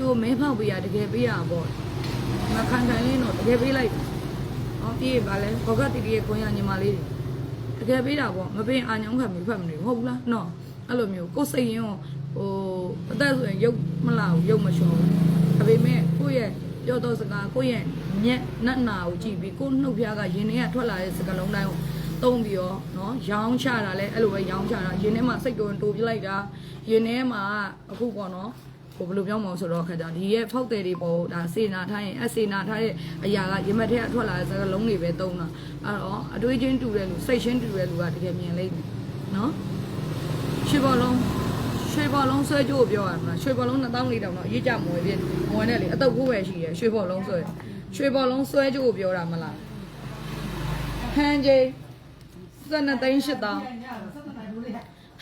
ကိုမဲဖောက်ပေးရတကယ်ပေးရပေါ့မခံခံလင်းတော့တကယ်ပေးလိုက်ဟောပြီးပါလဲဘောကတီတီရဲ့ခွင့်ရညီမလေးတကယ်ပေးတာပေါ့မပေးအာညောင်းခံပြီးဖတ်မနေဟုတ်ဘူးလားနော်အဲ့လိုမျိုးကိုယ်စိတ်ရင်းဟိုအသက်ဆိုရင်ရုပ်မလာဘူးရုပ်မလျှော်ဘူးဒါပေမဲ့ကိုယ့်ရဲ့ပြောတော့စကားကိုယ့်ရဲ့ညက်နတ်နာကိုကြည့်ပြီးကိုယ်နှုတ်ဖျားကရင်ထဲကထွက်လာတဲ့စကားလုံးတိုင်းကိုတုံးပြီးတော့နော်ရောင်းချတာလဲအဲ့လိုပဲရောင်းချတာရင်ထဲမှာစိတ်တိုးတိုးပြလိုက်တာရင်ထဲမှာအခုပေါ့နော် ဟိုဘယ်လိုပြောမအောင်ဆိုတော့ခါကြဒီရဲ့ဖောက်တယ်တွေပေါ့ဒါစေနာထားရင်အစေနာထားတဲ့အရာကရင်မထက်ထွက်လာတဲ့စကားလုံးတွေပဲသုံးတာအဲ့တော့အတွေးချင်းတူတဲ့လူစိတ်ချင်းတူတဲ့လူကတကယ်မြင်လိမ့်မယ်နော်ရွှေဘောလုံးရွှေဘောလုံးဆွဲကြိုးပြောရမှာရွှေဘောလုံး2000လေးတောင်တော့အရေးကြမွေပြမွေနဲ့လေအတုပ်ဖို့ပဲရှိရရွှေဘောလုံးဆွဲရွှေဘောလုံးဆွဲကြိုးပြောတာမလားဟန်ဂျေ12သိန်း8000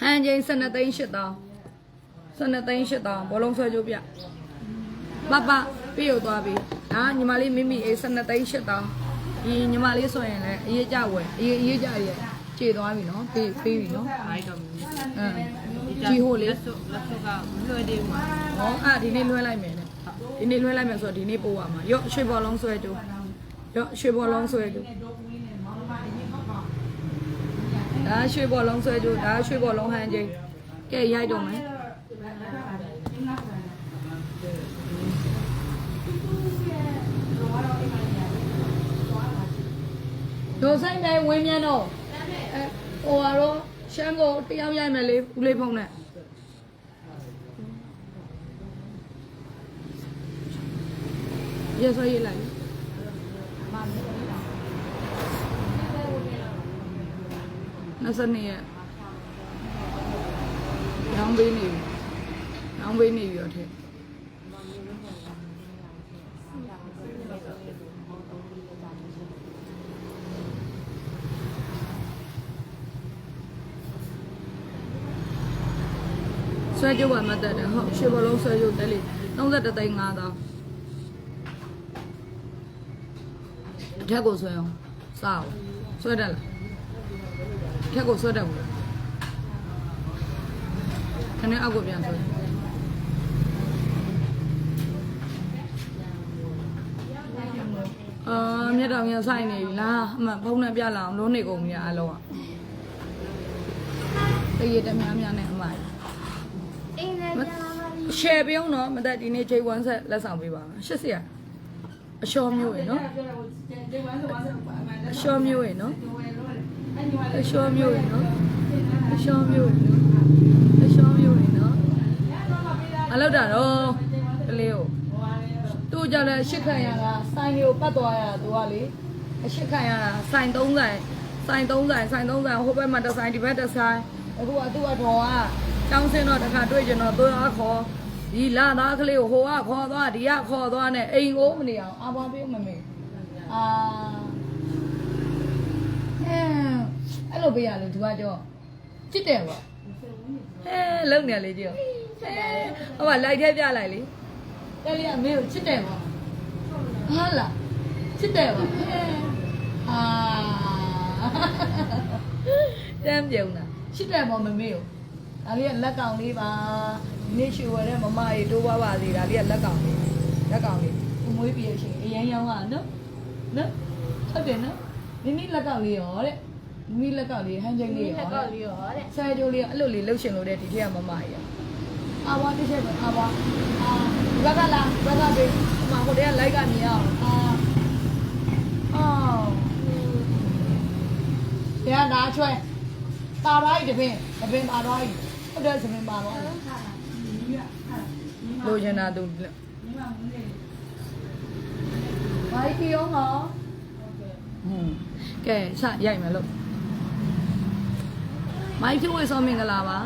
ဟန်ဂျေ12သိန်း8000 12သိန်း8000ဘောလုံးဆွဲကြိုးပြပပပြေရောက်သွားပြီဒါညီမလေးမိမိအေး12သိန်း8000ဒီညီမလေးဆိုရင်လည်းအရေးကြဝယ်အရေးအရေးကြရဲ့ခြေသွားပြီနော်ပေးပေးပြီနော်အိုက်တော့မြင်အင်းကြီးဟိုလေလက်စုလက်စုကမလွယ်သေးဘူးဟောအာဒီနေ့လွှဲလိုက်မယ်လေဒီနေ့လွှဲလိုက်မယ်ဆိုတော့ဒီနေ့ပို့ရမှာရော့ရွှေဘောလုံးဆွဲကြိုးရော့ရွှေဘောလုံးဆွဲကြိုးဒါရွှေဘောလုံးဆွဲကြိုးဒါရွှေဘောလုံးဟန်ချင်းကဲရိုက်တော့မယ် ဒိုဆိုင်တိုင်းဝင်းမြန်တော့အဲဟိုကတော့ရှမ်းကိုတယောက်ရိုက်မယ်လေဦးလေးဖုံးနဲ့ရဆွဲရေးလိုက်နှစ်စနေရက်ရောင်းပေးနေပြီရောင်းပေးနေပြီတော့ထဲ ဆွဲကြိုးပါမတ်တက်တယ်ဟုတ်ရှေ့ဘလုံးဆွဲကြိုးတယ်လေ31သိန်း5000အထက်ကိုဆွဲအောင်စအောင်ဆွဲတယ်လားအထက်ကိုဆွဲတယ်ဘူးလားခဏအောက်ကိုပြန်ဆွဲအာမြတ်တော်မြတ်ဆိုင်နေပြီလားအမှန်ဖုန်းနဲ့ပြလာအောင်လုံးနေကုန်ပြီအလုံးอ่ะတရေတများများနဲ့အမှန်အင်းလည်းကြာ ပါပြီရှယ်ပြုံးတော့မသက်ဒီနေ့ J1 ဆက်လက်ဆောင်ပေးပါမယ်ရှစ်စရာအလျှော်မျိုးရယ်နော်အလျှော်မျိုးရယ်နော်အလျှော်မျိုးရယ်နော်အလျှော်မျိုးရယ်နော်အလျှော်မျိုးရယ်နော်အလောက်တာတော့ကလေးကိုသူ့ကြောင့်လည်းရှစ်ခံရတာစိုင်းလေးကိုပတ်သွားရတာသူကလေအရှစ်ခံရတာစိုင်း3ဆိုင်စိုင်း3ဆိုင်စိုင်း3ဆိုင်ဟိုဘက်မှာတစ်ဆိုင်ဒီဘက်တစ်ဆိုင်အခုကသူ့ကတော်ကကျောင်းစင်းတော့တစ်ခါတွေ့ကြတော့သူကခေါ် ဒီလာသားကလေးကိုဟိုကခေါ်သွားဒီကခေါ်သွားနဲ့အိမ်ကိုမနေအောင်အာပွားပေးမမေအာဟဲအဲ့လိုပေးရလို့သူကကြောချစ်တယ်ပေါ့ဟဲလုံနေလေကြောဟဲဟိုကလိုက်ထဲပြလိုက်လေတယ်လီကမင်းကိုချစ်တယ်ပေါ့ဟာလားချစ်တယ်ပေါ့ဟဲအာတမ်းပြုံးတာချစ်တယ်ပေါ့မမေကို ဒါလေးကလက်ကောင်လေးပါဒီနေ့ရှူဝဲတဲ့မမရေတိုးပါပါသေးဒါလေးကလက်ကောင်လေးလက်ကောင်လေးကိုမွေးပြည့်ရှင်အရင်ရောင်းอ่ะနော်နော်ဟုတ်တယ်နော်ဒီနေ့လက်ကောင်လေးရောတဲ့ဒီနေ့လက်ကောင်လေးဟန်ချိတ်လေးရောလက်ကတဲ့လေးရောတဲ့ဆယ်ကြိုးလေးအဲ့လိုလေးလှုပ်ရှင်လို့တဲ့ဒီထက်ကမမကြီးအာဝါတစ်ချက်ပဲအာဝါအာဘက်ကလာဘက်ကပေးအမဟိုတည်းကလိုက်ကနေအောင်အာအော်တရားနာချွဲပါရိုက်တပင်တပင်ပါရိုက် ဟုတ်တယ်တပင်ပါရိုက်လိုချင်တာသူဘာကြီးရောဟောဟွန်းကဲစရိုက်မယ်လို့မိုက်ဖြိုးဝေဆောမင်္ဂလာပါ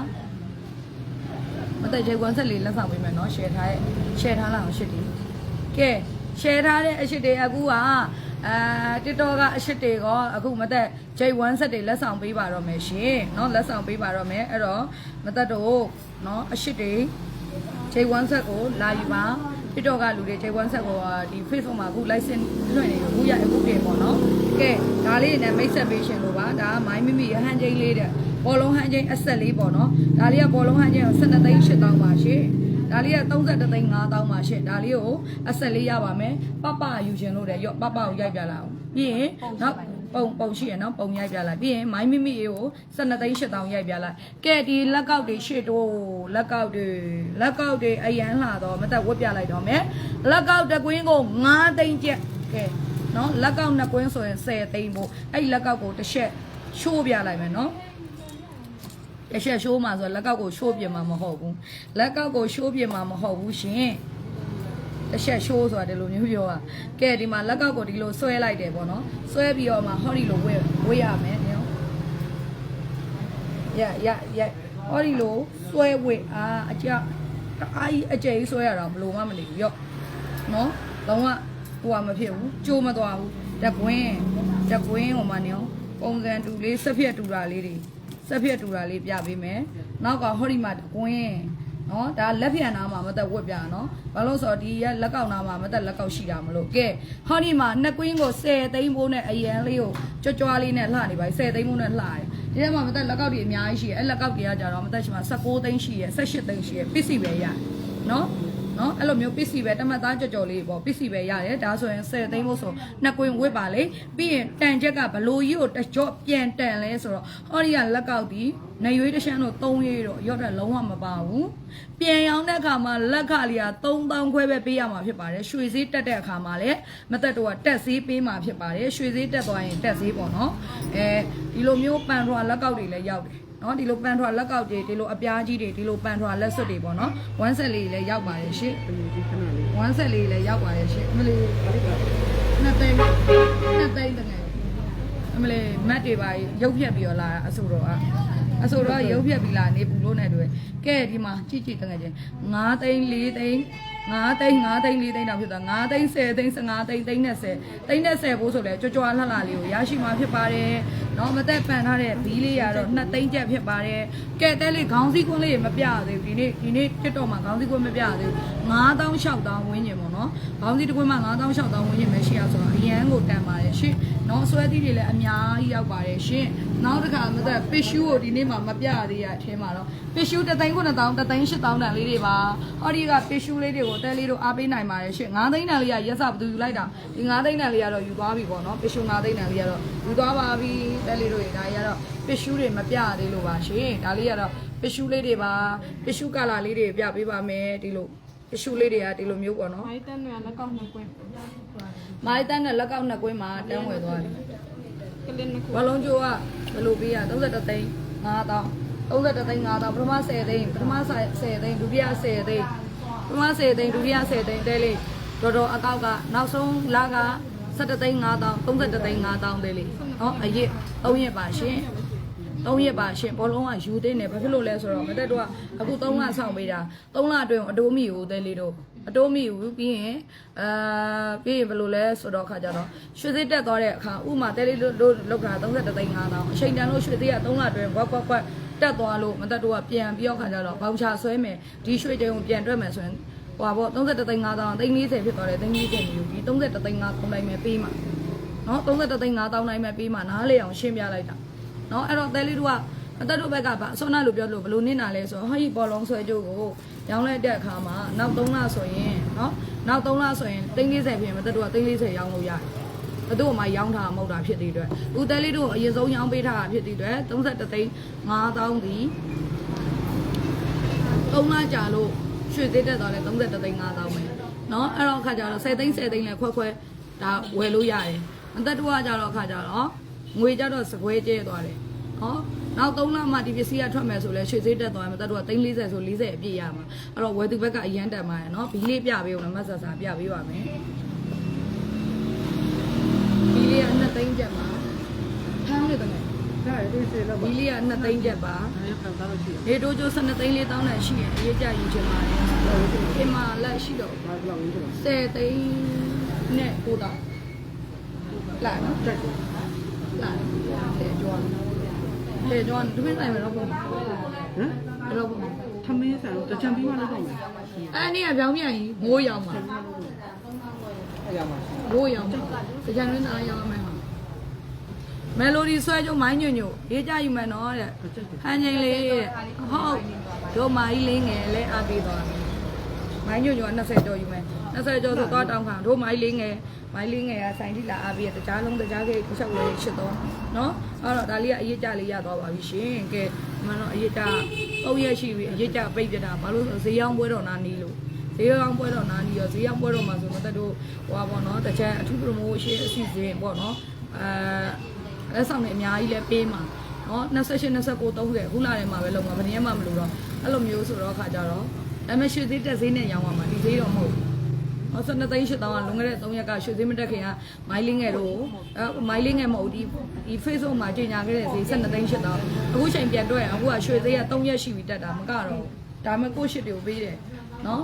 မတက်ချေကွန်ဆက်လေးလက်ဆောင်ပေးမယ်နော် share ထားရဲ့ share ထားလိုက်အောင်ရှစ်တီကဲ share ထားတဲ့အရှစ်တွေအခုက အဲ TikTok ကအရှစ်တွေကအခုမတက် J1 ဆက်တွေလက်ဆောင်ပေးပါတော့မယ်ရှင်เนาะလက်ဆောင်ပေးပါတော့မယ်အဲ့တော့မတက်တော့เนาะအရှစ်တွေ J1 ဆက်ကိုလာယူပါ TikTok ကလူတွေ J1 ဆက်ကိုဒီ Facebook မှာအခု license လွှင့်နေတယ်အခုရအခုတင်ပေါ့နော်ကဲဒါလေးနဲ့မိတ်ဆက်ပေးရှင်လို့ပါဒါကမိုင်းမိမိရဟန်ချင်းလေးတဲ့ဘောလုံးဟန်ချင်းအဆက်လေးပေါ့နော်ဒါလေးကဘောလုံးဟန်ချင်းကို12သိန်း8000ပါရှင် ဒါလေးက33သိန်း5000ပါရှင့်ဒါလေးကိုအဆက်လေးရပါမယ်ပပယူရှင်လို့တယ်ရော့ပပကိုရိုက်ပြလာအောင်ပြီးရင်နောက်ပုံပုံရှိရနော်ပုံရိုက်ပြလိုက်ပြီးရင်မိုင်းမိမိကို12သိန်း8000ရိုက်ပြလိုက်ကဲဒီလက်ကောက်တွေရှေ့တိုးလက်ကောက်တွေလက်ကောက်တွေအရန်လှတော့မသက်ဝတ်ပြလိုက်တော့မယ်လက်ကောက်တကွင်းကို9သိန်းကျက်ကဲနော်လက်ကောက်နှစ်ကွင်းဆိုရင်10သိန်းပို့အဲ့လက်ကောက်ကိုတစ်ချက်ချိုးပြလိုက်မယ်နော် ရရှက်ရှိုးမှာဆိုတော့လက်ကောက်ကိုရှိုးပြင်မှာမဟုတ်ဘူးလက်ကောက်ကိုရှိုးပြင်မှာမဟုတ်ဘူးရှင်တရှက်ရှိုးဆိုတာဒီလိုမျိုးပြောတာကဲဒီမှာလက်ကောက်ကိုဒီလိုဆွဲလိုက်တယ်ပေါ့နော်ဆွဲပြီးတော့မှဟောဒီလိုဝဲဝဲရမယ်နော်ရရရဟောဒီလိုဆွဲဝဲအာအကြအားကြီးအကျယ်ကြီးဆွဲရတာဘလို့မှမနေဘူးရော့နော်လုံးဝဟိုကမဖြစ်ဘူးကြိုးမသွားဘူးတက်ကွင်းတက်ကွင်းဟိုမှာနေအောင်ပုံစံတူလေးစက်ဖြက်တူတာလေးတွေ ဆက်ဖြတ်တူတာလေးပြပေးမယ်။နောက်ကဟောဒီမှာတကွင်းနော်ဒါလက်ဖြံနာမှာမသက်ဝက်ပြနော်။ဘာလို့ဆိုတော့ဒီရက်လက်ကောက်နာမှာမသက်လက်ကောက်ရှိတာမလို့။ကဲဟောဒီမှာနှစ်ကွင်းကို10သိန်းဖိုးနဲ့အရန်လေးကိုကြွကြွလေးနဲ့လှနေပါ10သိန်းဖိုးနဲ့လှတယ်။ဒီထဲမှာမသက်လက်ကောက်တွေအများကြီးရှိတယ်။အဲ့လက်ကောက်တွေကကြတော့မသက်ရှိမှာ16သိန်းရှိတယ်18သိန်းရှိတယ်ပစ္စည်းပဲရ။နော် နော်အဲ့လိုမျိုးပစ္စည်းပဲတမတ်သားကြော်ကြော်လေးပေါ့ပစ္စည်းပဲရတယ်ဒါဆိုရင်10သိန်းဖို့ဆိုနှစ်ကွင်းဝစ်ပါလေပြီးရင်တန်ချက်ကဘလို့ကြီးကိုတကြော့ပြန်တန်လဲဆိုတော့ဟောဒီကလက်ကောက်ဒီနေရွေးတစ်ရှမ်းတော့3ရွေးတော့ရော့တဲ့လုံးဝမပါဘူးပြန်ရောင်းတဲ့အခါမှာလက်ခလေးက3000ခွဲပဲပေးရမှာဖြစ်ပါတယ်ရွှေစည်းတက်တဲ့အခါမှာလည်းမသက်တော့တက်စည်းပေးမှာဖြစ်ပါတယ်ရွှေစည်းတက်သွားရင်တက်စည်းပေါ့နော်အဲဒီလိုမျိုးပန်ထွာလက်ကောက်တွေလည်းရောက်တယ် နော်ဒီလိုပန်ထွာလက်ကောက်တွေဒီလိုအပြားကြီးတွေဒီလိုပန်ထွာလက်စွပ်တွေပေါ့နော်ဝမ်းဆက်လေးလည်းရောက်ပါတယ်ရှင်ဝမ်းဆက်လေးလည်းရောက်ပါတယ်ရှင်အမလေးနှစ်သိန်းနှစ်သိန်းတကယ်အမလေးမတ်တွေပါရုပ်ဖြတ်ပြီးတော့လာတာအဆိုတော့အဆိုတော့ရုပ်ဖြတ်ပြီးလာနေဘူးလို့နဲ့တွေ့ကဲဒီမှာကြည့်ကြည့်တကယ်ချင်း9သိန်း4သိန်း 9သိန်း9သိန်း4သိန်းတောင်ဖြစ်သွား9သိန်း10သိန်း15သိန်းသိန်း30သိန်း30ဘိုးဆိုလဲကြွကြွလှလှလေးကိုရရှိမှာဖြစ်ပါတယ်။နော်မသက်ပန်ထားတဲ့ဘီးလေးရတော့2သိန်းကျပ်ဖြစ်ပါတယ်။ကဲတဲလေးခေါင်းစည်းကွန်းလေးမပြသေးဘူးဒီနေ့ဒီနေ့တက်တော့မှာခေါင်းစည်းကွန်းမပြသေးဘူး9000 6000ဝန်းကျင်ပေါ့နော်။ခေါင်းစည်းတစ်ကွန်းမှာ9000 6000ဝန်းကျင်ပဲရှိရဆိုတော့အရန်ကိုတန်ပါတယ်ရှင်။နော်ဆွဲသီးတွေလည်းအများကြီးရောက်ပါတယ်ရှင်။နောက်တစ်ခါမသက်ပစ်ရှူးကိုဒီနေ့မှမပြသေးရအထင်းမှာတော့ပစ်ရှူး3သိန်း9000 3သိန်း8000တန်လေးတွေပါ။ဟောဒီကပစ်ရှူးလေးတွေကိုတဲလေးတို့အားပေးနိုင်ပါတယ်ရှင်9သိန်းတန်လေးကရက်စဘသူယူလိုက်တာဒီ9သိန်းတန်လေးကတော့ယူသွားပြီပေါ့နော်ပစ်ရှူး9သိန်းတန်လေးကတော့ယူသွားပါပြီတဲလေးတို့ရေဒါကြီးကတော့ပစ်ရှူးတွေမပြသေးလို့ပါရှင်ဒါလေးကတော့ပစ်ရှူးလေးတွေပါပစ်ရှူးကလာလေးတွေပြပေးပါမယ်ဒီလိုပစ်ရှူးလေးတွေကဒီလိုမျိုးပေါ့နော်မိုင်းတန်းကလက်ကောက်နှစ်ကွင်းမိုင်းတန်းနဲ့လက်ကောက်နှစ်ကွင်းမှာတန်းဝယ်သွားတယ်ကလင်းနှစ်ခုဘလုံးကျိုးကဘယ်လိုပေးရ33သိန်း5000 33သိန်း5000ပထမ10သိန်းပထမ10သိန်းဒုတိယ10သိန်း ပထမ10သိန်းဒုတိယ10သိန်းတဲလေးတော်တော်အကောက်ကနောက်ဆုံးလက17သိန်း5000 33သိန်း5000တဲလေးဟောအရစ်3ရက်ပါရှင်3ရက်ပါရှင်ဘောလုံးကယူသိနေဘာဖြစ်လို့လဲဆိုတော့မတက်တော့အခု3လဆောင်ပေးတာ3လအတွင်းအတိုးမီကိုတဲလေးတို့အတိုးမီကိုပြီးရင်အာပြီးရင်ဘယ်လိုလဲဆိုတော့ခါကြတော့ရွှေစစ်တက်သွားတဲ့အခါဥမာတဲလေးတို့လောက်တာ33သိန်း5000အချိန်တန်လို့ရွှေစစ်က3လအတွင်းဘွက်ဘွက်ဘွက် တက်သွားလို့မတက်တော့ပြန်ပြီးတော့ခါကြတော့ဘောင်ချဆွဲမယ်ဒီရွှေတုံကိုပြန်တွက်မယ်ဆိုရင်ဟွာပေါ့33သိန်း5000သိန်း40ဖြစ်သွားတယ်သိန်း40မျိုးဒီ33သိန်း5000တိုင်းပဲပေးမှာနော်33သိန်း5000တိုင်းပဲပေးမှာနားလေအောင်ရှင်းပြလိုက်တာနော်အဲ့တော့တဲလေးတို့ကအတက်တို့ဘက်ကဗအစောနာလို့ပြောလို့ဘလို့နင့်နာလဲဆိုတော့ဟောဒီဘောလုံးဆွဲကြိုးကိုရောင်းလိုက်တဲ့အခါမှာနောက်3လဆိုရင်နော်နောက်3လဆိုရင်သိန်း40ဖြစ်ရင်မတက်တို့ကသိန်း40ရောင်းလို့ရတယ် ဘယ်သူ့မှရောင်းထားမှာမဟုတ်တာဖြစ်တဲ့အတွက်ဦးတဲလေးတို့အရင်ဆုံးရောင်းပေးထားတာဖြစ်တဲ့အတွက်33သိန်း5000ဒီ3လကြာလို့ရွှေသေးတက်သွားလဲ33သိန်း5000ပဲเนาะအဲ့တော့အခါကျတော့10သိန်း10သိန်းလဲခွဲခွဲဒါဝယ်လို့ရတယ်အသက်တူကကြတော့အခါကျတော့ငွေကြတော့စကွဲကျဲသွားတယ်ဟောနောက်3လမှဒီပစ္စည်းကထွက်မယ်ဆိုလဲရွှေသေးတက်သွားရင်မသက်တူက340ဆို40အပြည့်ရမှာအဲ့တော့ဝယ်သူဘက်ကအရန်တက်မှာရယ်เนาะဘီလေးပြပေးဦးနော်မဆဆာပြပေးပါမယ်ဘီ လေးက2သိန်းကျပ်ပါထမ်းလို့တကယ်ဒါရည်စေလောက်ဘီလေးက2သိန်းကျပ်ပါဒါရပတ်သားလို့ရှိရလေတိုးကျိုး12သိန်းလေးတောင်းနဲ့ရှိရင်ရေးကြယူချင်ပါတယ်။ဒီမှာလက်ရှိတော့ဘာလောက်ဝင်ကြလဲ10သိန်းနဲ့ကိုတော့လာနော်တက်တယ်လာလေကြွားလေကြွားဒီမင်းဆိုင်မတော့ပုံဟမ်တော့ပုံထမင်းဆန်တချံပြီးမှလည်းတော့မယ်အဲ့ဒီကပြောင်းပြန်ကြီးမိုးရောင်မှာ အဲ့ရမှာမိုးရောင်မှာကြံရင်းသားရောင်းမယ်မယ်လိုဒီဆွဲကြုံမိုင်းညွညွရေးကြယူမယ်နော်တဲ့ဟန်ငိန်လေးတဲ့ဟုတ်တို့မာကြီးလေးငယ်လဲအားပေးသွားတယ်မိုင်းညွန့်ညွန့်20ကျော်ယူမယ်20ကျော်ဆိုတော့တောင်းခံတို့မိုင်းလေးငယ်မိုင်းလေးငယ်ကဆိုင်တိလာအားပြီးတကြားလုံးတကြားကြီးတစ်ချက်လေးရှစ်တော့နော်အဲ့တော့ဒါလေးကအရေးကြလေးရသွားပါပြီရှင်ကဲမန်တော့အရေးကြ၃ရက်ရှိပြီအရေးကြပိတ်ပြတာဘာလို့ဆိုဈေးရောက်ပွဲတော်နာနီးလို့ ဈေးရောက်ပွဲတော်နာနီးရောဈေးရောက်ပွဲတော်မှာဆိုတော့တို့ဟိုပါပေါ့နော်တချမ်းအထူး promotion အစီအစဉ်ပေါ့နော်အဲလက်ဆောင်တွေအများကြီးလဲပေးမှာနော်28 29 30ခုလာတယ်မှာပဲလုံးမှာဘယ်နည်းမှမလို့တော့အဲ့လိုမျိုးဆိုတော့ခါကြတော့ဒါပေမဲ့ရွှေသေးတက်ဈေးနဲ့ရောင်းရမှာဒီဈေးတော့မဟုတ်ဘူးဟော12သိန်း8000ကလွန်ခဲ့တဲ့3ရက်ကရွှေသေးမတက်ခင်ကမိုင်းလင်းငယ်တို့အဲမိုင်းလင်းငယ်မဟုတ်ဒီဒီ Facebook မှာကြေညာခဲ့တဲ့ဈေး12သိန်း8000အခုချိန်ပြန်တွက်အခုကရွှေသေးက3ရက်ရှိပြီတက်တာမကတော့ဘူးဒါပေမဲ့ကိုရှစ်တွေကိုပေးတယ်နော်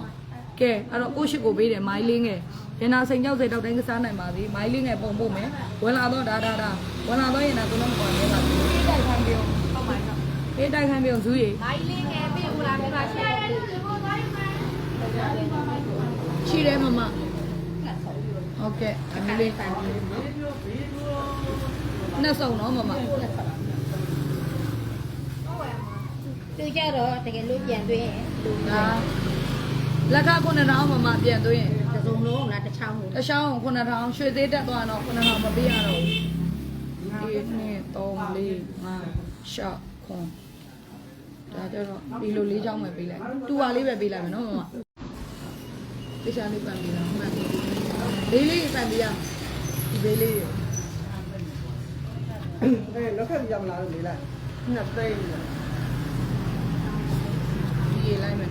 ကဲအဲ့တော့ကိုရှစ်ကိုပေးတယ်မိုင်းလင်းငယ်ရနာစိန်ကြောက်စေတောက်တိုင်းကစားနိုင်ပါသေးမိုင်းလင်းငယ်ပုံဖို့မယ်ဝင်လာတော့ဒါဒါဒါဝင်လာတော့ရင်တော့ကတော့မပေါ်နေပါဘူးအေးတိုက်ခိုင်းပြုံးဟုတ်ပါတော့အေးတိုက်ခိုင်းပြုံးဇူးရီမိုင်းလေးငယ်ပြီဦးလာမယ်ပါရှယ်ရှိတယ်မမဟုတ်ကဲ့အမေလေးနှစ်စုံတော့မမသူကြတော့တကယ်လို့ပြန်သွင်းလူဒါလ က်ခခုနှစ်ထောင်မမပြန်သွင်းရင်တစုံလုံးလားတစ်ချောင်းလို့တခြားအောင်ခုနှစ်ထောင်ရွှေသေးတက်သွားတော့ခုနှစ်ထောင်မပေးရတော့ဘူးဒီနေ့3 4 5 6ခွန်ဒါကြတော့ဒီလိုလေးချောင်းပဲပေးလိုက်တူပါလေးပဲပေးလိုက်မယ်နော်မမတခြားလေးပန်ပေးတာမှန်တယ်လေးလေးပန်ပေးရဒီဘေးလေးအဲလောက်ခက်ကြောင်လာလို့လေလိုက်နှစ်သိန်းဒီရေးလိုက်မယ်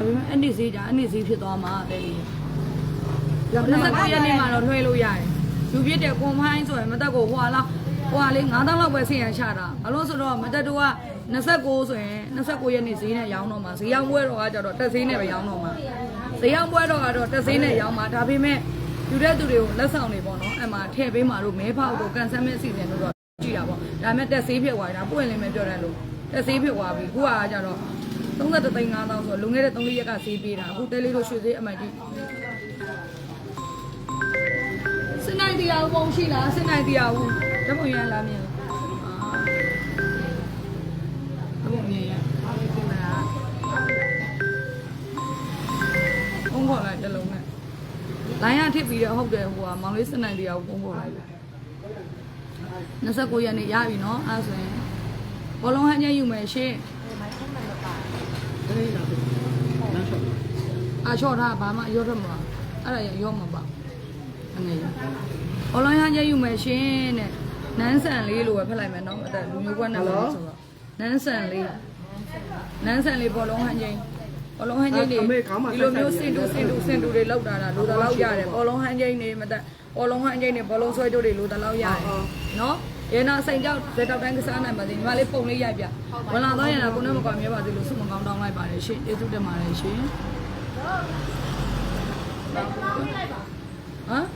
ဒါပေမဲ့အနေစည်းကြအနေစည်းဖြစ်သွားမှာတဲ့လေး29ရက်နေ့မှာတော့လွှဲလို့ရတယ်ယူပြစ်တဲ့ကွန်ဖိုင်းဆိုရင်မသက်ကိုဟွာလားဟွာလေး9000လောက်ပဲဆင်းရချတာဘာလို့ဆိုတော့မသက်တို့က29ဆိုရင်29ရက်နေ့ဈေးနဲ့ရောင်းတော့မှာဈေးရောင်းပွဲတော့ကကြတော့တက်ဈေးနဲ့ပဲရောင်းတော့မှာဈေးရောင်းပွဲတော့ကတော့တက်ဈေးနဲ့ရောင်းမှာဒါပေမဲ့ယူတဲ့သူတွေကိုလက်ဆောင်တွေပေါ့နော်အဲ့မှာထည့်ပေးမှာတို့မဲဖောက်တို့ကန်ဆယ်မဲ့အစီအစဉ်တို့တော့ကြည့်တာပေါ့ဒါပေမဲ့တက်ဈေးဖြစ်သွားတာပွင့်လင်းပဲပြောတယ်လို့တက်ဈေးဖြစ်သွားပြီအခုကကြတော့ 33သိန်း5000ဆိုလွန်ခဲ့တဲ့3လရက်ကဈေးပေးတာအခုတဲလေးတို့ရွှေဈေးအမှန်ကြီးစနိုင်တရားဘုံရှိလားစနိုင်တရားဘူးဓာတ်ပုံရလားမြင်အာဓာတ်ပုံမြင်ရအားလေးပြင်မလားဘုံခေါ်လိုက်တစ်လုံးနဲ့လိုင်းရထစ်ပြီးတော့ဟုတ်တယ်ဟိုကမောင်လေးစနိုင်တရားကိုဘုံခေါ်လိုက်ပြီ29ရက်နေ့ရပြီနော်အဲ့ဆိုရင်ဘောလုံးဟန်ချက်ယူမယ်ရှင်း တလေးလာပြီနောက်ချက်အာချော့ထားဘာမှရောတော့မှာအဲ့ဒါရောမှာပါအနေနဲ့ဘောလုံးဟန်ချက်ယူမယ်ရှင်းတဲ့နန်းဆန်လေးလိုပဲဖက်လိုက်မယ်နော်အဲ့ဒါလူမျိုးကွက်နဲ့လို့ဆိုတော့နန်းဆန်လေးနန်းဆန်လေးဘောလုံးဟန်ချက်ဘောလုံးဟန်ချက်တွေဒီလိုမျိုးစင်တူစင်တူစင်တူတွေလောက်တာတာလိုတလောက်ရတယ်ဘောလုံးဟန်ချက်နေမတက်ဘောလုံးဟန်ချက်နေဘောလုံးဆွဲကြိုးတွေလိုတလောက်ရတယ်နော် ရေနာစိန်ကြောက်ဇက်တောက်တိုင်းကစားနိုင်ပါစေညီမလေးပုံလေးရိုက်ပြဝင်လာတော့ရတာကိုနဲ့မကွာမြဲပါသေးလို့ဆုမကောင်းတောင်းလိုက်ပါတယ်ရှင်ကျေးဇူးတင်ပါတယ်ရှင်ဟမ်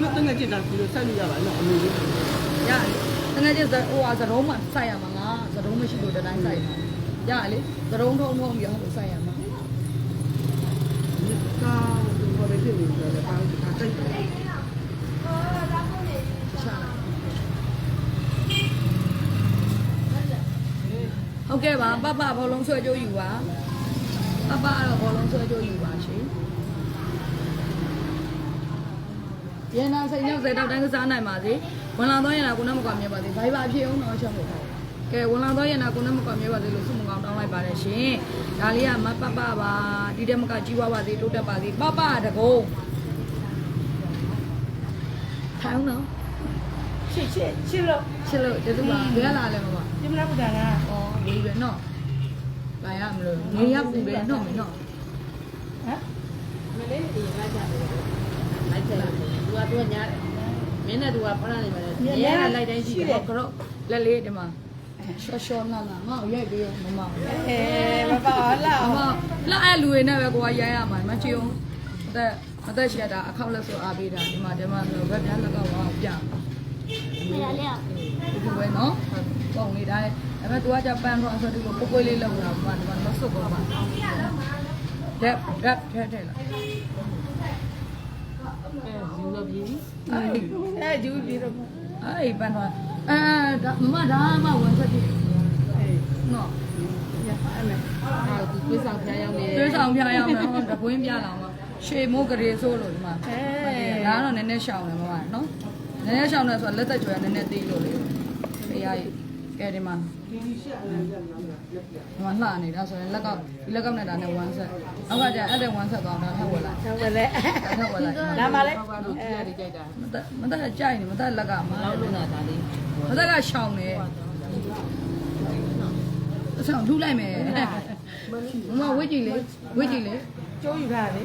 နှစ်သိန်းနဲ့ကျင်တာဒီလိုဆက်လို့ရပါလားအမေကြီးရတယ်တကယ်ချင်းဟိုဟာသရုံးမှစိုက်ရမှာငါသရုံးမရှိလို့တတိုင်းစိုက်တာရလေသရုံးထုံးထုံးပြီးအောင်စိုက်ရမှာကာဘောလေးဖြစ်နေတယ်ဒါကဒါတိတ်တယ် ဟုတ်ကဲ့ပါပပဘောလုံးဆွဲကြိုးယူပါပပကတော့ဘောလုံးဆွဲကြိုးယူပါရှင်ရန်နာစိန်ရောက်စေတော့တိုင်းကစားနိုင်ပါစေဝင်လာတော့ရန်နာကိုနဲ့မကွာမြဲပါစေဘိုင်ဘာဖြစ်အောင်တော့ချက်ဖို့ကဲဝင်လာတော့ရန်နာကိုနဲ့မကွာမြဲပါစေလို့ဆုမကောင်းတောင်းလိုက်ပါတယ်ရှင်ဒါလေးကမပပပါဒီတက်မကကြီးွားပါစေတိုးတက်ပါစေပပတကုံးထိုင်အောင်နော်ချစ်ချစ်ချစ်လို့ချစ်လို့ကျေးဇူးပါဘယ်လာလဲမမ ပြမလားပူတာကဩလေးပဲနော်ဘာရမလို့လေးရပူပဲနော်မင်းနော်ဟမ်မလေးဒီလိုက်ကြတယ်လိုက်ကြတယ်သူကသူကညာမင်းနဲ့သူကဖလားနေပါလေရဲကလိုက်တိုင်းရှိတယ်ကတော့လက်လေးဒီမှာရှော့ရှော့နာနာငါ့ကိုရိုက်ပေးမမအဲမပါလားမလောက်အဲ့လူတွေနဲ့ပဲကိုကရိုက်ရမှာမချေအောင်အသက်အသက်ရှက်တာအခောက်လက်ဆိုအားပေးတာဒီမှာဒီမှာဆိုဘက်ပြန်လက်ကဝါပြမရလေဘူးပဲနော် ပုံလေးတိုင်းအဲ့မဲ့ तू ကကြပန်းတော့ဆိုဒီလိုပုတ်ပွေးလေးလောက်လာပါဒီမှာမဆုတ်တော့ပါတက်တက်ထဲထဲလာယူလို့ပြီးအဲဂျူးပြီးတော့အဲ့ပန်းတော့အဲဒါမမဒါမှဝင်ဆက်ပြီအေးနော်ရအဲ့မဲ့အာဒီသွေးဆောင်ဖျားရောက်နေသွေးဆောင်ပြရအောင်နော်တပွင်းပြလာမှာရွှေမိုးကလေးဆိုးလို့ဒီမှာအဲဒါကတော့နည်းနည်းရှောင်တယ်မမနော်နည်းနည်းရှောင်တယ်ဆိုတော့လက်သက်ကြွယ်နည်းနည်းသေးလို့လေဖေးရည် ကဲဒီမှာဒီမှာလှနေတာဆိုရင်လက်ကောက်ဒီလက်ကောက်နဲ့ဒါနဲ့1 set နောက်ကကျအဲ့တဲ့1 set သွားတာထပ်ဝယ်လိုက်တော့ပဲလေထပ်ဝယ်လိုက်လာမလဲတော့ကြည့်ရကြိုက်တာမတက်မတက်ကြိုက်နေမတက်လက်ကမလောက်လို့နာဒါလေးမတက်ကရှောင်နေအဆောင်ထူးလိုက်မယ်မမဝစ်ကြည့်လေဝစ်ကြည့်လေကျိုးယူထားလေ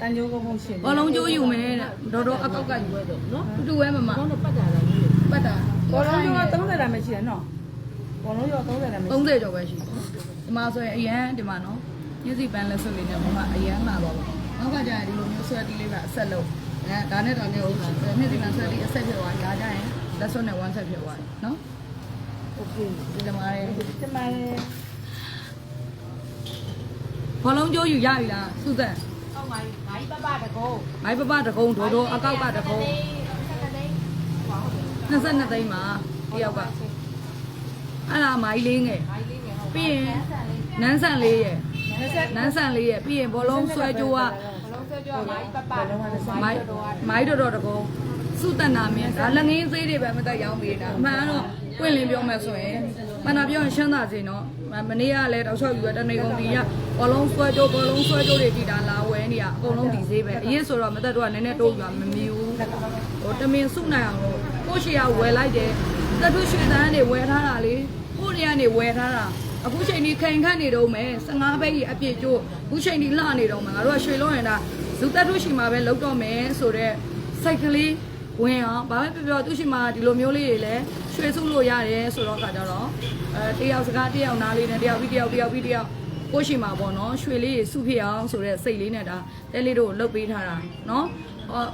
တန်ကြိုးကုန်းကုန်းရှင်ဘောလုံးကျိုးယူမယ်တဲ့ဒေါ်တော်အကောက်ကယူဘယ်တော့နော်တူတူပဲမမကောင်းတော့ပတ်တာလားကြီးပတ်တာ ဘောလုံးရော30တန်းပဲရှိတယ်နော်ဘောလုံးရော30တန်းပဲရှိတယ်30ကျော်ပဲရှိတယ်ဒီမှာဆိုရင်အရန်ဒီမှာနော်ညစီပန်းလက်စွပ်လေးနဲ့ဘောကအရန်လာတော့ပါနောက်ကကြာရင်ဒီလိုမျိုးဆွဲတီးလေးပါအဆက်လုံးအဲဒါနဲ့တော့မျိုးညစီပန်းဆွဲတီးအဆက်ဖြစ်သွားဒါကြာရင်လက်စွပ်နဲ့ဝမ်းဆက်ဖြစ်သွားနော်โอเคဒီမှာရဲဒီမှာရဲဘောလုံးကျိုးယူရပြီလားစုသက်ဟုတ်ပါပြီမိုင်းပပတကုံးမိုင်းပပတကုံးဒေါ်ဒေါ်အကောက်ကတကုံး 22သိန်းမှာတယောက်ကအဲ့ဒါမိုင်းလေးငယ်ပြီးရင်နန်းဆန်လေးရဲ့နန်းဆန်လေးရဲ့ပြီးရင်ဘောလုံးဆွဲကြိုးကမိုင်းမိုင်းတော်တော်တကုံစုတနာမင်းဒါလက်ငင်းသေးတွေပဲမတက်ရောက်ပေးတာအမှန်တော့ပွင့်လင်းပြောမယ်ဆိုရင်မနာပြောရင်ရှမ်းသာစီနော်မနေ့ကလည်းတောက်လျှောက်ယူရတဲ့နေကုန်ဒီကဘောလုံးဆွဲကြိုးဘောလုံးဆွဲကြိုးတွေကြည်တာလာဝဲနေရအကုန်လုံးဒီသေးပဲအရေးဆိုတော့မတက်တော့နည်းနည်းတိုးယူမမီဘူးဟိုတမင်စုနိုင်အောင်လို့ ကိုရှိရဝယ်လိုက်တယ်တက်ထုရွှေတန်းတွေဝယ်ထားတာလေကိုတွေကနေဝယ်ထားတာအခုချိန်ဒီခိုင်ခန့်နေတော့မယ်15ဘက်ကြီးအပြည့်ကျိုးအခုချိန်ဒီလှနေတော့မယ်ငါတို့ကရွှေလုံးရင်ဒါဇူတက်ထုရှိမှာပဲလောက်တော့မယ်ဆိုတော့စိုက်ကလေးဝင်အောင်ဘာပဲပြောပြောသူရှိမှဒီလိုမျိုးလေးတွေလည်းရွှေစုလို့ရတယ်ဆိုတော့ခါကြတော့အဲတယောက်စကားတယောက်နားလေးနဲ့တယောက်ပြီးတယောက်တယောက်ပြီးတယောက်ကိုရှိမှာပေါ့နော်ရွှေလေးတွေစုဖြစ်အောင်ဆိုတော့စိတ်လေးနဲ့ဒါတဲလေးတို့လှုပ်ပေးထားတာနော်ဟော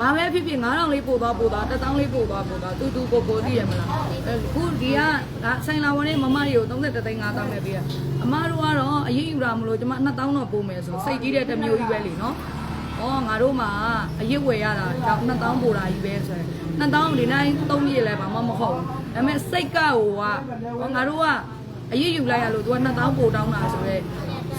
ဘာပဲဖြစ်ဖြစ်9000လေးပို့သွားပို့သွား1000လေးပို့သွားပို့သွားတူတူကိုကိုသိရမလားအခုဒီကဒါဆိုင်လာဝန်လေးမမတွေကို33သိန်း5000နဲ့ပေးရအမတို့ကတော့အရေးယူတာမလို့ကျွန်မ2000တော့ပို့မယ်ဆိုစိတ်ကြီးတဲ့တစ်မျိုးကြီးပဲလीနော်။အော်ငါတို့မှာအရစ်ဝယ်ရတာတော့2000ပို့တာကြီးပဲဆိုရင်2000ဒီတိုင်း3ပြည့်လဲဘာမှမဟုတ်ဘူး။ဒါပေမဲ့စိတ်ကဟိုကဟောငါတို့ကအရစ်ယူလိုက်ရလို့ तू က2000ပို့တောင်းတာဆိုတော့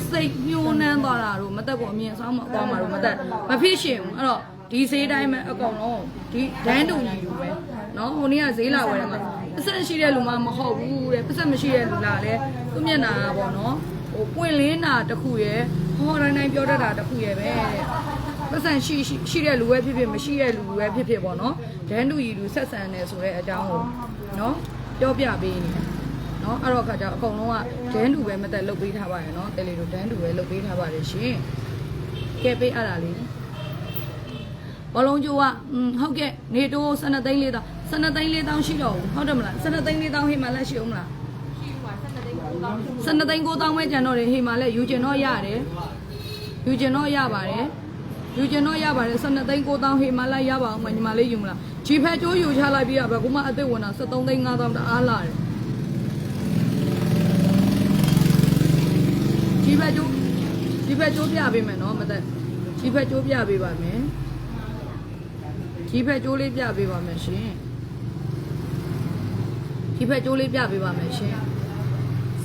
စိတ်ညှိုးနှမ်းသွားတာတို့မတက်ဘူးအမြင်ဆောင်မသွားမှာတို့မတက်မဖြစ်ရှင်ဘူးအဲ့တော့ ဒီဈေးတိုင်းပဲအကောင်လုံးဒီဒန်းတူကြီးလူပဲเนาะဟိုနေ့ကဈေးလာဝယ်တယ်မှာပတ်စံရှိတဲ့လူမှမဟုတ်ဘူးတဲ့ပတ်စံမရှိတဲ့လူလားလေသူ့မျက်နာကပေါ့နော်ဟိုပွင့်လင်းတာတစ်ခုရယ်ဟောတိုင်းတိုင်းပြောတတ်တာတစ်ခုရယ်ပဲတဲ့ ပတ်စံရှိရှိရှိတဲ့လူပဲဖြစ်ဖြစ်မရှိတဲ့လူပဲဖြစ်ဖြစ်ပေါ့နော်ဒန်းတူရီလူဆက်ဆံနေဆိုတဲ့အကြောင်းကိုနော်ပြောပြပေးနေတယ်နော်အဲ့တော့ခါကျတော့အကုန်လုံးကဒန်းတူပဲမသက်လုပ်ပေးထားပါရယ်နော်တယ်လီတို့ဒန်းတူပဲလုပ်ပေးထားပါတယ်ရှင်ကဲပေးအပ်တာလေး ဘောလုံးကျိုးကอืมဟုတ်ကဲ့နေတိုး12သိန်းလေးတောင်း12သိန်းလေးတောင်းရှိတော့ဘူးဟုတ်တယ်မလား12သိန်းလေးတောင်းဟိမှလက်ရှိအောင်မလား12သိန်း9တောင်းပဲကျန်တော့တယ်ဟိမှလက်ယူကျင်တော့ရတယ်ယူကျင်တော့ရပါတယ်ယူကျင်တော့ရပါတယ်12သိန်း9တောင်းဟေမာလိုက်ရပါအောင်မညီမလေးယူမလားဂျီဖက်ကျိုးယူချလိုက်ပြီးရပဲကိုမအသက်ဝင်တာ73သိန်း9တောင်းတအားလာတယ်ဂျီဖက်ကျိုးဂျီဖက်ကျိုးပြပေးမယ်နော်မသက်ဂျီဖက်ကျိုးပြပေးပါမယ် ဂျီဖက်ကျိုးလေးပြပေးပါမယ်ရှင်ဂျီဖက်ကျိုးလေးပြပေးပါမယ်ရှင်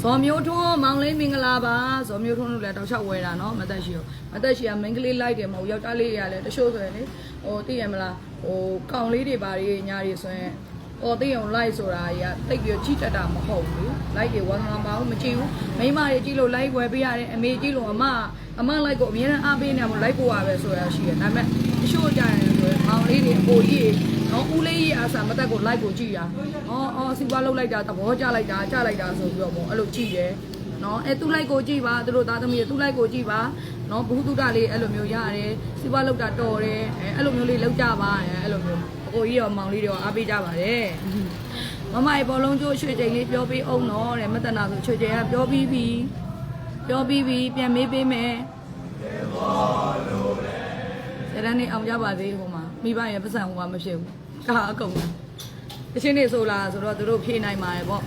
ဇော်မျိုးထွန်းမောင်လေးမင်္ဂလာပါဇော်မျိုးထွန်းတို့လည်းတောက်လျှောက်ဝယ်တာနော်မသက်ရှိရောမသက်ရှိကမိန်းကလေးလိုက်တယ်မဟုတ်ယောက်ျားလေးတွေကလည်းတချို့ဆိုရင်လေဟိုသိရမလားဟိုကောင်လေးတွေပါတွေညာတွေဆိုရင်ဟိုသိအောင်လိုက်ဆိုတာကြီးကတိတ်ပြီးကြီးတက်တာမဟုတ်ဘူးလိုက်တွေဝါသနာမအောင်မကြည့်ဘူးမိန်းမတွေကြည့်လို့လိုက်ဝယ်ပေးရတယ်အမေကြည့်လို့အမအမလိုက်ကိုအမြဲတမ်းအားပေးနေမှာလိုက်ကိုရပဲဆိုတာရှိတယ်ဒါပေမဲ့တချို့ကြရင် ဆိုရင်မောင်လေးတွေအကိုကြီးတွေနော်ဦးလေးကြီးအားစားမတက်ကိုလိုက်ကိုကြည့်ရအော်အော်စီပွားလောက်လိုက်တာသဘောကျလိုက်တာကျလိုက်တာဆိုပြီးတော့ပေါ့အဲ့လိုကြည့်တယ်နော်အဲသူ့လိုက်ကိုကြည့်ပါသူတို့သားသမီးတွေသူ့လိုက်ကိုကြည့်ပါနော်ဘုသူတလေးအဲ့လိုမျိုးရတယ်စီပွားလောက်တာတော်တယ်အဲအဲ့လိုမျိုးလေးလောက်ကြပါအဲအဲ့လိုမျိုးအကိုကြီးရောမောင်လေးတွေရောအားပေးကြပါတယ်မမရေဘောလုံးကျိုးရွှေချိန်လေးပြောပြီးအောင်တော့တဲ့မတနာဆိုရွှေချိန်ကပြောပြီးပြီပြောပြီးပြီပြန်မေးပေးမယ်ရတဲ့နေ့အောင်ကြပါသေးဟိုမှာ မိဘရဲ့ပတ်စံဟိုမှာမဖြစ်ဘူးကာအကုန်လားတချင်းနေဆိုလာဆိုတော့သူတို့ဖြေနိုင်ပါတယ်ပေါ့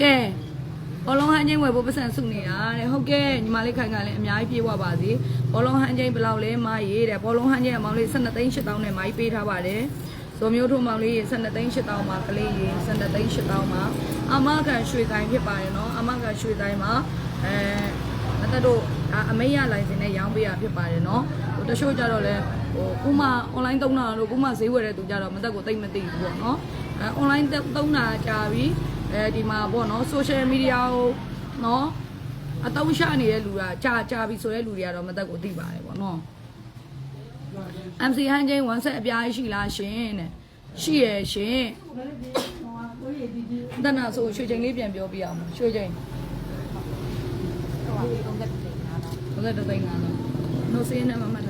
ကဲဘောလုံးဟန်ချင်းဝယ်ဖို့ပတ်စံစုနေတာတဲ့ဟုတ်ကဲ့ညီမလေးခိုင်ကလည်းအများကြီးပြေးဝပါစေဘောလုံးဟန်ချင်းဘယ်လောက်လဲမရေးတဲ့ဘောလုံးဟန်ချင်းအမောင်လေး12သိန်း8000နဲ့မိုင်းပေးထားပါတယ်ဇော်မျိုးထုံမောင်လေးရေ12သိန်း8000မှာကလေးရေ12သိန်း8000မှာအမကန်ရွှေကိုင်ဖြစ်ပါတယ်နော်အမကန်ရွှေကိုင်မှာအဲမတတို့ဒါအမိတ်ရလိုင်စင်နဲ့ရောင်းပေးရဖြစ်ပါတယ်နော်ဟို တချို့ကြတော့လဲဟိုခုမှ online သုံးတာလို့ခုမှဈေးဝယ်တဲ့သူကြတော့မတက်ကိုတိတ်မသိဘူးပေါ့နော်အဲ online သုံးတာကြာပြီအဲဒီမှာပေါ့နော် social media ကိုနော်အတုံးရှနေတဲ့လူကကြာကြာပြီဆိုတဲ့လူတွေကတော့မတက်ကိုသိပါတယ်ပေါ့နော် MC ဟန်ချင်း1ဆက်အပြားရှိလားရှင်တဲ့ရှိရရှင်တနဆိုရွှေချိန်လေးပြန်ပြောပြအောင်ရွှေချိန်ဟိုက30တိတ်နာတော့30သိန်းကတော့နှုတ်စင်းနဲ့မမှတ်တာ